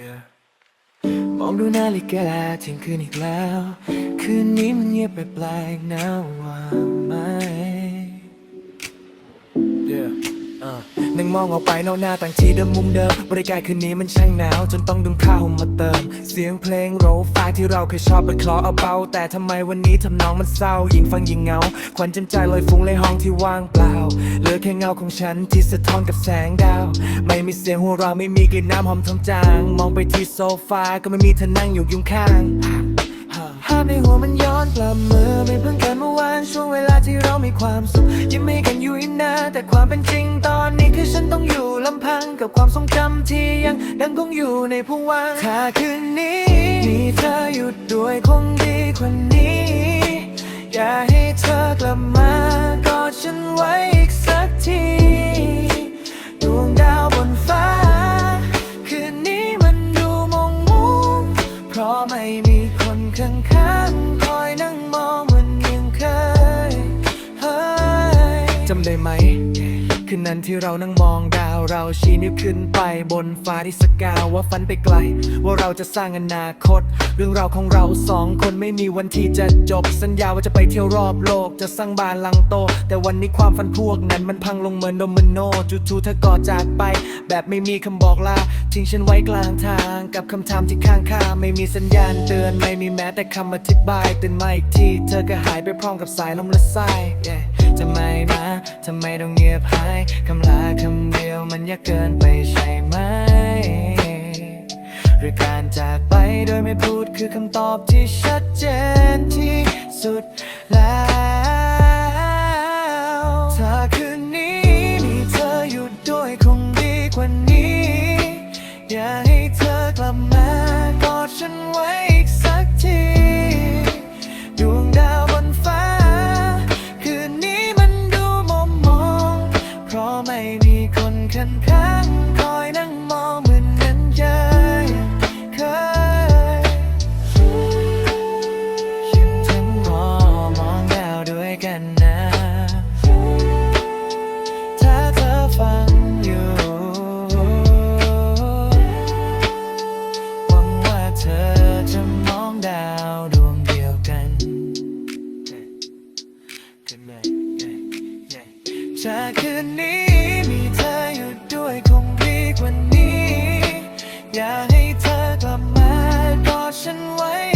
Yeah มองดูนาฬิกาเที่ยงคืนอีกแล้ว คืนนี้มันเงียบไปแปลกๆนะว่าไหม นั่งมองออกไปนอกหน้าต่างที่เดิมมุมเดิมบริการคืนนี้มันช่างหนาว จนต้องดึงผ้าห่มมาเติม เสียงเพลงโรฟาที่เราเคยชอบไปคลอเอาเบา แต่ทำไมวันนี้ทำนองมันเศร้ายิ่งฟังยิ่งเงา ควันจำใจลอยฟุ้งในห้องที่ว่างเปล่า เหลือแค่เงาของฉันที่สะท้อนกับแสงดาว ไม่มีเสียงหัวเราะไม่มีกลิ่นน้ำหอมทองจาง มองไปที่โซฟาก็ไม่มีเธอนั่งอยู่ยุงข้างภาพในหัวมันย้อนกลับมือไม่เพิ่งกิดเมื่อวานช่วงเวลาที่เรามีความสุขยิ้มให้กันอยู่อีกนานแต่ความเป็นจริงตอน ฉันต้องอยู่ลำพังกับความทรงจำที่ยังดังคงอยู่ในภวังถ้าคืนนี้มีเธออยู่ด้วยคงดีกว่านี้ อย่าให้เธอกลับมากอดฉันไว้อีกสักทีดวงดาวบนฟ้า คืนนี้มันดูมองมุมเพราะไม่มีคนข้างๆคอยนั่งมองเหมือนยังเคยเฮ้ยจำได้ไหม คืนนั้นที่เรานั่งมองดาว เราชี้นิ้วขึ้นไปบนฟ้าที่สกาวว่าฝันไปไกล ว่าเราจะสร้างอนาคต เรื่องราวของเราสองคนไม่มีวันที่จะจบ สัญญาว่าจะไปเที่ยวรอบโลก จะสร้างบ้านหลังโต แต่วันนี้ความฝันพวกนั้นมันพังลงเหมือนโดมิโนจู่ๆเธอก็จากไป แบบไม่มีคำบอกลาทิ้งฉันไว้กลางทาง กับคำถามที่ข้างคาไม่มีสัญญาณเตือนไม่มีแม้แต่คำอธิบายตื่นมาอีกทีเธอก็หายไปพร้อมกับสายลมและสาย yeah ทำไมนะทำไมต้องเงียบหายคำลาคำเดียวมันยากเกินไปใช่ไหม หรือการจากไปโดยไม่พูดคือคำตอบที่ชัดเจนที่สุดแล้ว จากคืนนี้มีเธออยู่ด้วยคงดีกว่านี้ อยากให้เธอกลับมา กอดฉันไว้